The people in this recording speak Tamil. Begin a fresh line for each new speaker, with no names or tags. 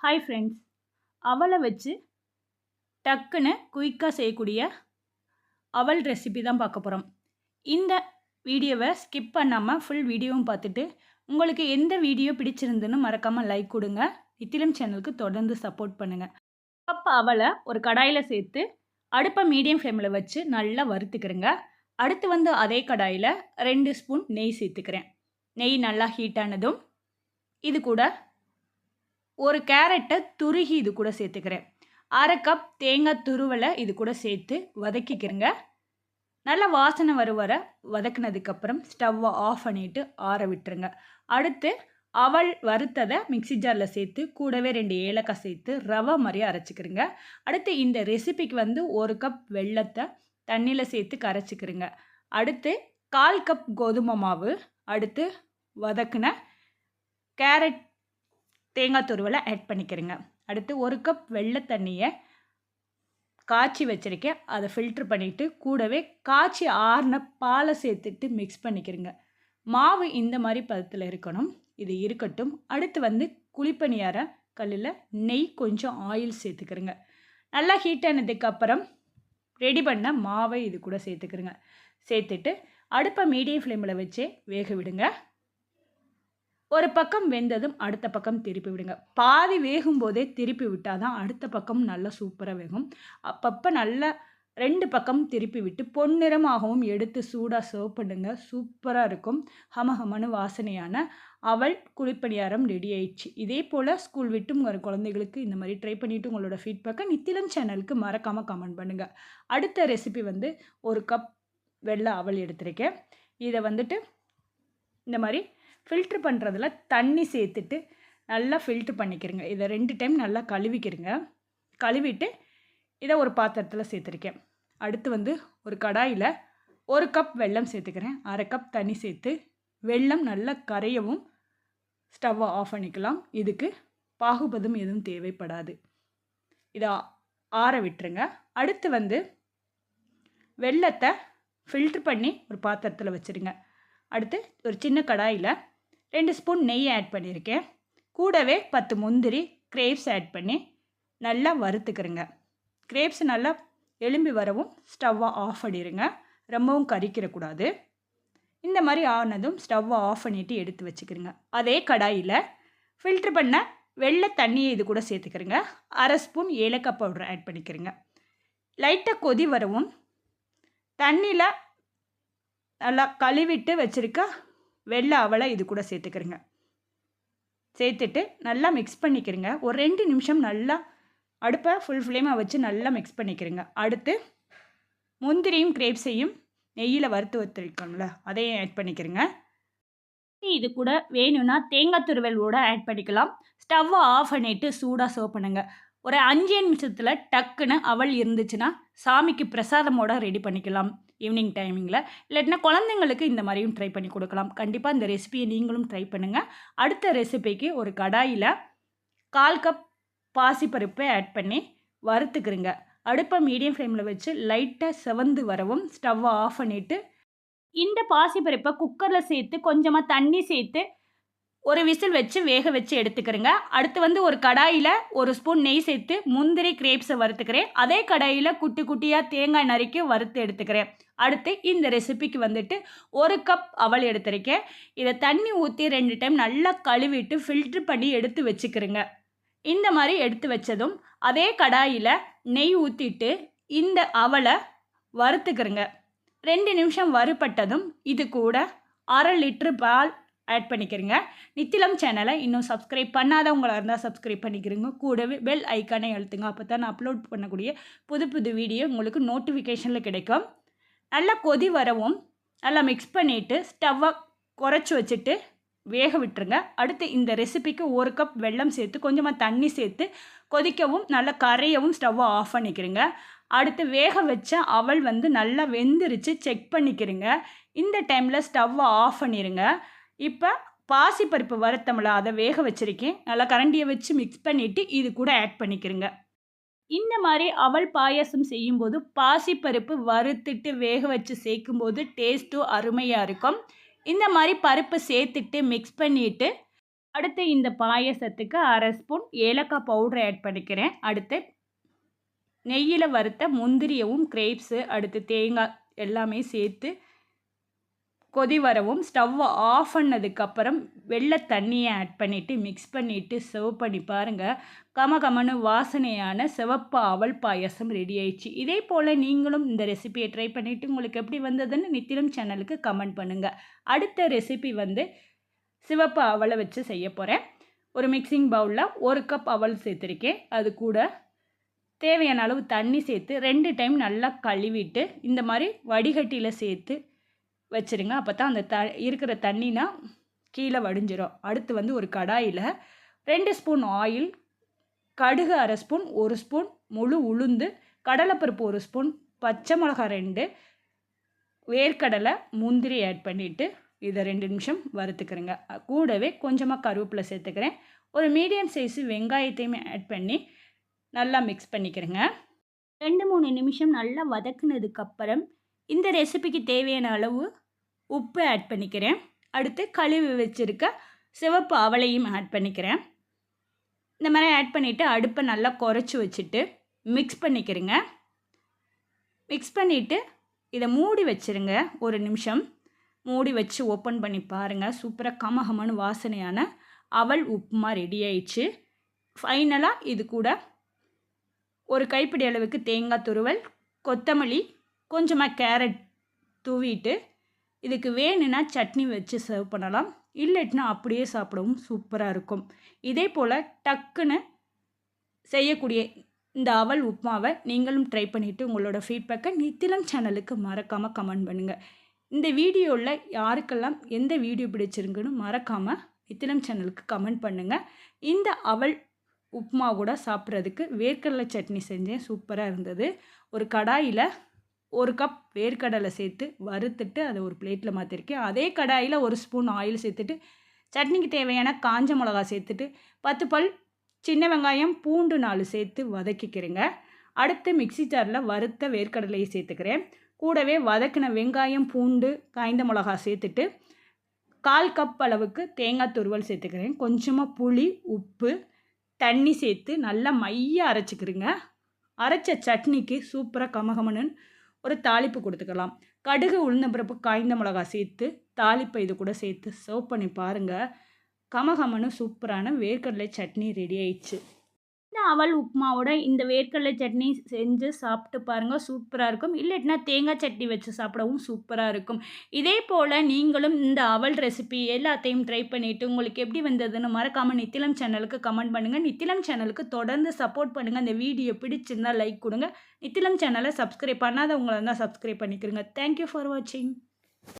ஹாய் ஃப்ரெண்ட்ஸ் அவளை வச்சு டக்குன்னு குயிக்காக செய்யக்கூடிய அவல் ரெசிபி தான் பார்க்க போகிறோம் இந்த வீடியோவை ஸ்கிப் பண்ணாமல் ஃபுல் வீடியோவும் பார்த்துட்டு உங்களுக்கு எந்த வீடியோ பிடிச்சிருந்துன்னு மறக்காமல் லைக் கொடுங்க. இத்திலம் சேனலுக்கு தொடர்ந்து சப்போர்ட் பண்ணுங்கள் அப்போ அவளை ஒரு கடாயில் சேர்த்து அடுப்பை மீடியம் ஃப்ளேமில் வச்சு நல்லா வறுத்துக்கிறேங்க அடுத்து வந்து அதே கடாயில் ரெண்டு ஸ்பூன் நெய் சேர்த்துக்கிறேன். நெய் நல்லா ஹீட்டானதும் இது கூட ஒரு கேரட்டை துருகி இது கூட சேர்த்துக்கிறேன். அரை கப் தேங்காய் துருவலை இது கூட சேர்த்து வதக்கிக்கிறேங்க. நல்ல வாசனை வர வர வதக்குனதுக்கப்புறம் ஸ்டவ்வை ஆஃப் பண்ணிவிட்டு ஆற விட்டுருங்க. அடுத்து அவள் வறுத்ததை மிக்சி ஜாரில் சேர்த்து கூடவே ரெண்டு ஏலக்காய் சேர்த்து ரவை மாதிரி அரைச்சிக்கிறேங்க. அடுத்து இந்த ரெசிபிக்கு வந்து ஒரு கப் வெள்ளத்தை தண்ணியில் சேர்த்து கரைச்சிக்கிறேங்க. அடுத்து கால் கப் கோதுமை மாவு அடுத்து வதக்குன கேரட் தேங்காய் துருவலை ஆட் பண்ணிக்கிறேங்க. அடுத்து ஒரு கப் வெள்ளை தண்ணியை காய்ச்சி வச்சுருக்கேன். அதை ஃபில்ட்ரு பண்ணிவிட்டு கூடவே காய்ச்சி ஆறின பாலை சேர்த்துட்டு மிக்ஸ் பண்ணிக்கிறேங்க. மாவு இந்த மாதிரி பதத்தில் இருக்கணும். இது இருக்கட்டும். அடுத்து வந்து குழிப்பணியார கல்லில் நெய் கொஞ்சம் ஆயில் சேர்த்துக்கிறேங்க. நல்லா ஹீட் ஆனதுக்கப்புறம் ரெடி பண்ண மாவை இது கூட சேர்த்துக்கிறேங்க. சேர்த்துட்டு அடுப்பை மீடியம் ஃப்ளேமில் வச்சே வேக விடுங்க. ஒரு பக்கம் வெந்ததும் அடுத்த பக்கம் திருப்பி விடுங்க. பாதி வேகும் போதே திருப்பி விட்டால் தான் அடுத்த பக்கம் நல்லா சூப்பராக வேகும். அப்பப்போ நல்லா ரெண்டு பக்கம் திருப்பி விட்டு பொன்னிறமாகவும் எடுத்து சூடாக சர்வ் பண்ணுங்க. சூப்பராக இருக்கும். ஹமஹமனு வாசனையான அவள் குழிப்பணியாரம் ரெடி ஆயிடுச்சு. இதே போல் ஸ்கூல் விட்டு உங்கள் குழந்தைகளுக்கு இந்த மாதிரி ட்ரை பண்ணிவிட்டு உங்களோட ஃபீட்பேக்கை நித்திலம் சேனலுக்கு மறக்காமல் கமெண்ட் பண்ணுங்கள் அடுத்த ரெசிபி வந்து ஒரு கப் வெள்ளை அவள் எடுத்திருக்கேன். இதை வந்துட்டு இந்த மாதிரி ஃபில்ட்ரு பண்ணுறதுல தண்ணி சேர்த்துட்டு நல்லா ஃபில்ட்ரு பண்ணிக்கிறேங்க. இதை ரெண்டு டைம் நல்லா கழுவிக்கிறேங்க. கழுவிட்டு இதை ஒரு பாத்திரத்தில் சேர்த்துருக்கேன். அடுத்து வந்து ஒரு கடாயில் ஒரு கப் வெல்லம் சேர்த்துக்கிறேன். அரை கப் தண்ணி சேர்த்து வெல்லம் நல்லா கரையவும் ஸ்டவ்வை ஆஃப் பண்ணிக்கலாம். இதுக்கு பாகுபதம் எதுவும் தேவைப்படாது. இதை ஆற விட்டுருங்க. அடுத்து வந்து வெள்ளத்தை ஃபில்ட்ரு பண்ணி ஒரு பாத்திரத்தில் வச்சுருங்க. அடுத்து ஒரு சின்ன கடாயில் ரெண்டு ஸ்பூன் நெய் ஆட் பண்ணியிருக்கேன். கூடவே பத்து முந்திரி கிரேப்ஸ் ஆட் பண்ணி நல்லா வறுத்துக்கிறேங்க கிரேப்ஸ் நல்லா எலும்பி வரவும் ஸ்டவ்வை ஆஃப் பண்ணிடுங்க ரொம்பவும் கறிக்கிறக்கூடாது இந்த மாதிரி ஆனதும் ஸ்டவ்வை ஆஃப் பண்ணிவிட்டு எடுத்து வச்சுக்கிறேங்க அதே கடாயில் ஃபில்ட்ரு பண்ண வெள்ளை தண்ணியை இது கூட சேர்த்துக்கிறேங்க அரை ஸ்பூன் ஏலக்காய் பவுடர் ஆட் பண்ணிக்கிறேங்க லைட்டாக கொதி வரவும் தண்ணியில் நல்லா கழுவிட்டு வச்சுருக்க வெள்ளை அவலை இது கூட சேர்த்துக்கிறங்க. சேர்த்துட்டு நல்லா மிக்ஸ் பண்ணிக்கிறங்க. ஒரு ரெண்டு நிமிஷம் நல்லா அடுப்பை ஃபுல் ஃப்ளேமாக வச்சு நல்லா மிக்ஸ் பண்ணிக்கிறங்க. அடுத்து முந்திரியும் கிரேப்ஸையும் நெய்யில் வறுத்து வச்சுருக்கோம்ல அதையும் ஆட் பண்ணிக்கிறங்க. இது கூட வேணும்னா தேங்காய் துருவலோட ஆட் பண்ணிக்கலாம். ஸ்டவ்வை ஆஃப் பண்ணிவிட்டு சூடாக சர்வ் பண்ணுங்க. ஒரு அஞ்சு நிமிஷத்தில் டக்குன்னு அவள் இருந்துச்சுன்னா சாமிக்கு பிரசாதமோட ரெடி பண்ணிக்கலாம். ஈவினிங் டைமிங்கில் இல்லாட்டினா குழந்தைங்களுக்கு இந்த மாதிரியும் ட்ரை பண்ணி கொடுக்கலாம். கண்டிப்பாக இந்த ரெசிபியை நீங்களும் ட்ரை பண்ணுங்கள் அடுத்த ரெசிபிக்கு ஒரு கடாயில் கால் கப் பாசிப்பருப்பை ஆட் பண்ணி வறுத்துக்கிறங்க அடுப்பை மீடியம் ஃப்ளேமில் வச்சு லைட்டாக செவந்து வரவும் ஸ்டவ்வை ஆஃப் பண்ணிவிட்டு இந்த பாசிப்பருப்பை குக்கரில் சேர்த்து கொஞ்சமாக தண்ணி சேர்த்து ஒரு விசில் வச்சு வேக வச்சு எடுத்துக்கிறேங்க. அடுத்து வந்து ஒரு கடாயில் ஒரு ஸ்பூன் நெய் சேர்த்து முந்திரி கிரேப்ஸை வறுத்துக்கிறேன். அதே கடாயில் குட்டி குட்டியாக தேங்காய் நறுக்கி வறுத்து எடுத்துக்கிறேன். அடுத்து இந்த ரெசிபிக்கு வந்துட்டு ஒரு கப் அவல் எடுத்திருக்கேன். இதை தண்ணி ஊற்றி ரெண்டு டைம் நல்லா கழுவிட்டு ஃபில்ட்ரு பண்ணி எடுத்து வச்சுக்கிறேங்க. இந்த மாதிரி எடுத்து வச்சதும் அதே கடாயில் நெய் ஊற்றிட்டு இந்த அவலை வறுத்துக்கிறேங்க. ரெண்டு நிமிஷம் வறுபட்டதும் இது கூட அரை லிட்ரு பால் ஆட் பண்ணிக்கிறேங்க. நித்திலம் சேனலை இன்னும் சப்ஸ்கிரைப் பண்ணாதவங்களாக இருந்தால் சப்ஸ்கிரைப் பண்ணிக்கிறீங்க. கூடவே பெல் ஐக்கானை எழுத்துங்க அப்போ தான் நான் அப்லோட் பண்ணக்கூடிய புது புது வீடியோ உங்களுக்கு நோட்டிஃபிகேஷனில் கிடைக்கும். நல்லா கொதி வரவும் நல்லா மிக்ஸ் பண்ணிவிட்டு ஸ்டவ்வை குறைச்சி வச்சுட்டு வேக விட்டுருங்க. அடுத்து இந்த ரெசிபிக்கு ஒரு கப் வெல்லம் சேர்த்து கொஞ்சமாக தண்ணி சேர்த்து கொதிக்கவும் நல்லா கரையவும் ஸ்டவ்வை ஆஃப் பண்ணிக்கிறேங்க. அடுத்து வேக வச்ச அவள் வந்து நல்லா வெந்துருச்சு செக் பண்ணிக்கிறேங்க. இந்த டைமில் ஸ்டவ்வை ஆஃப் பண்ணிடுங்க இப்போ பாசிப்பருப்பு வறுத்தமில்ல அதை வேக வச்சுருக்கேன். நல்லா கரண்டியை வச்சு மிக்ஸ் பண்ணிவிட்டு இது கூட ஆட் பண்ணிக்கிறேங்க. இந்த மாதிரி அவல் பாயாசம் செய்யும்போது பாசிப்பருப்பு வறுத்துட்டு வேக வச்சு சேர்க்கும்போது டேஸ்ட்டும் அருமையாக இருக்கும். இந்த மாதிரி பருப்பு சேர்த்துட்டு மிக்ஸ் பண்ணிவிட்டு அடுத்து இந்த பாயசத்துக்கு அரை ஸ்பூன் ஏலக்காய் பவுடர் ஆட் பண்ணிக்கிறேன். அடுத்து நெய்யில் வறுத்த முந்திரியவும் கிரேப்ஸு அடுத்து தேங்காய் எல்லாமே சேர்த்து கொதி வரவும் ஸ்டவ்வை ஆஃப் பண்ணதுக்கப்புறம் வெள்ளை தண்ணியை ஆட் பண்ணிவிட்டு மிக்ஸ் பண்ணிவிட்டு சர்வ் பண்ணி பாருங்கள் கம கமனு வாசனையான சிவப்பு அவல் பாயசம் ரெடி ஆயிடுச்சு. இதே போல் நீங்களும் இந்த ரெசிபியை ட்ரை பண்ணிவிட்டு உங்களுக்கு எப்படி வந்ததுன்னு நித்திரம் சேனலுக்கு கமெண்ட் பண்ணுங்கள் அடுத்த ரெசிபி வந்து சிவப்பு அவலை வச்சு செய்ய போகிறேன் ஒரு மிக்சிங் பவுலில் ஒரு கப் அவல் சேர்த்துருக்கேன். அது கூட தேவையான அளவு தண்ணி சேர்த்து ரெண்டு டைம் நல்லா கழுவிட்டு இந்த மாதிரி வடிகட்டியில் சேர்த்து வச்சுருங்க. அப்போ தான் அந்த த இருக்கிற தண்ணினா கீழே வடிஞ்சிடும் அடுத்து வந்து ஒரு கடாயில் ரெண்டு ஸ்பூன் ஆயில் கடுகு அரை ஸ்பூன் ஒரு ஸ்பூன் முழு உளுந்து கடலைப்பருப்பு ஒரு ஸ்பூன் பச்சை மிளகாய் ரெண்டு வேர்க்கடலை முந்திரி ஆட் பண்ணிவிட்டு இதை ரெண்டு நிமிஷம் வறுத்துக்கிறேங்க. கூடவே கொஞ்சமாக கருவேப்பிலை சேர்த்துக்கிறேன். ஒரு மீடியம் சைஸு வெங்காயத்தையுமே ஆட் பண்ணி நல்லா மிக்ஸ் பண்ணிக்கிறேங்க. ரெண்டு மூணு நிமிஷம் நல்லா வதக்குனதுக்கப்புறம் இந்த ரெசிபிக்கு தேவையான அளவு உப்பு ஆட் பண்ணிக்கிறேன். அடுத்து கழுவி வச்சுருக்க சிவப்பு அவளையும் ஆட் பண்ணிக்கிறேன். இந்த மாதிரி ஆட் பண்ணிவிட்டு அடுப்பை நல்லா குறைச்சி வச்சுட்டு மிக்ஸ் பண்ணிக்கிறேங்க. மிக்ஸ் பண்ணிவிட்டு இதை மூடி வச்சுருங்க ஒரு நிமிஷம். மூடி வச்சு ஓப்பன் பண்ணி பாருங்கள் சூப்பராக கமகமனு வாசனையான அவல் உப்புமா ரெடி ஆயிடுச்சு. ஃபைனலாக இது கூட ஒரு கைப்பிடி அளவுக்கு தேங்காய் துருவல் கொத்தமல்லி கொஞ்சமாக கேரட் தூவிட்டு இதுக்கு வேணும்னா சட்னி வச்சு சர்வ் பண்ணலாம். இல்லைட்டினா அப்படியே சாப்பிடவும் சூப்பராக இருக்கும். இதே போல் டக்குன்னு செய்யக்கூடிய இந்த அவல் உப்புமாவை நீங்களும் ட்ரை பண்ணிவிட்டு உங்களோட ஃபீட்பேக்கை நித்திலம் சேனலுக்கு மறக்காமல் கமெண்ட் பண்ணுங்கள் இந்த வீடியோவில் யாருக்கெல்லாம் எந்த வீடியோ பிடிச்சிருக்குன்னு மறக்காமல் நித்திலம் சேனலுக்கு கமெண்ட் பண்ணுங்கள் இந்த அவல் உப்புமா கூட சாப்பிட்றதுக்கு வேர்க்கடலை சட்னி செஞ்சேன் சூப்பராக இருந்தது. ஒரு கடாயில் ஒரு கப் வேர்க்கடலை சேர்த்து வறுத்துட்டு அதை ஒரு பிளேட்டில் மாற்றிருக்கேன் அதே கடாயில் ஒரு ஸ்பூன் ஆயில் சேர்த்துட்டு சட்னிக்கு தேவையான காஞ்ச மிளகா சேர்த்துட்டு பத்து பல் சின்ன வெங்காயம் பூண்டு நாலு சேர்த்து வதக்கிக்கிறேங்க. அடுத்து மிக்சி ஜாரில் வறுத்த வேர்க்கடலையை சேர்த்துக்கிறேன். கூடவே வதக்கின வெங்காயம் பூண்டு காய்ந்த மிளகா சேர்த்துட்டு கால் கப் அளவுக்கு தேங்காய் துருவல் சேர்த்துக்கிறேன். கொஞ்சமாக புளி உப்பு தண்ணி சேர்த்து நல்லா மைய அரைச்சிக்கிறேங்க அரைச்ச சட்னிக்கு சூப்பராக கமகமனு ஒரு தாளிப்பு கொடுத்துக்கலாம். கடுகு உளுந்த பிறப்பு காய்ந்த மிளகா சேர்த்து தாளிப்பை இது கூட சேர்த்து சர்வ் பண்ணி பாருங்கள் கமகமனு சூப்பரான வேர்க்கடலை சட்னி ரெடி ஆயிடுச்சு. இந்த அவல் உப்புமாவோட இந்த வேர்க்கடலை சட்னி செஞ்சு சாப்பிட்டு பாருங்கள் சூப்பராக இருக்கும். இல்லாட்டினா தேங்காய் சட்னி வச்சு சாப்பிடவும் சூப்பராக இருக்கும். இதே போல் நீங்களும் இந்த அவல் ரெசிபி எல்லாத்தையும் ட்ரை பண்ணிவிட்டு உங்களுக்கு எப்படி வந்ததுன்னு மறக்காமல் நித்திலம் சேனலுக்கு கமெண்ட் பண்ணுங்கள் நித்திலம் சேனலுக்கு தொடர்ந்து சப்போர்ட் பண்ணுங்கள் இந்த வீடியோ பிடிச்சிருந்தால் லைக் கொடுங்க. நித்திலம் சேனலை சப்ஸ்கிரைப் பண்ணாதவங்களை தான் சப்ஸ்கிரைப் பண்ணிக்கிறோங்க தேங்க்யூ ஃபார் வாட்சிங்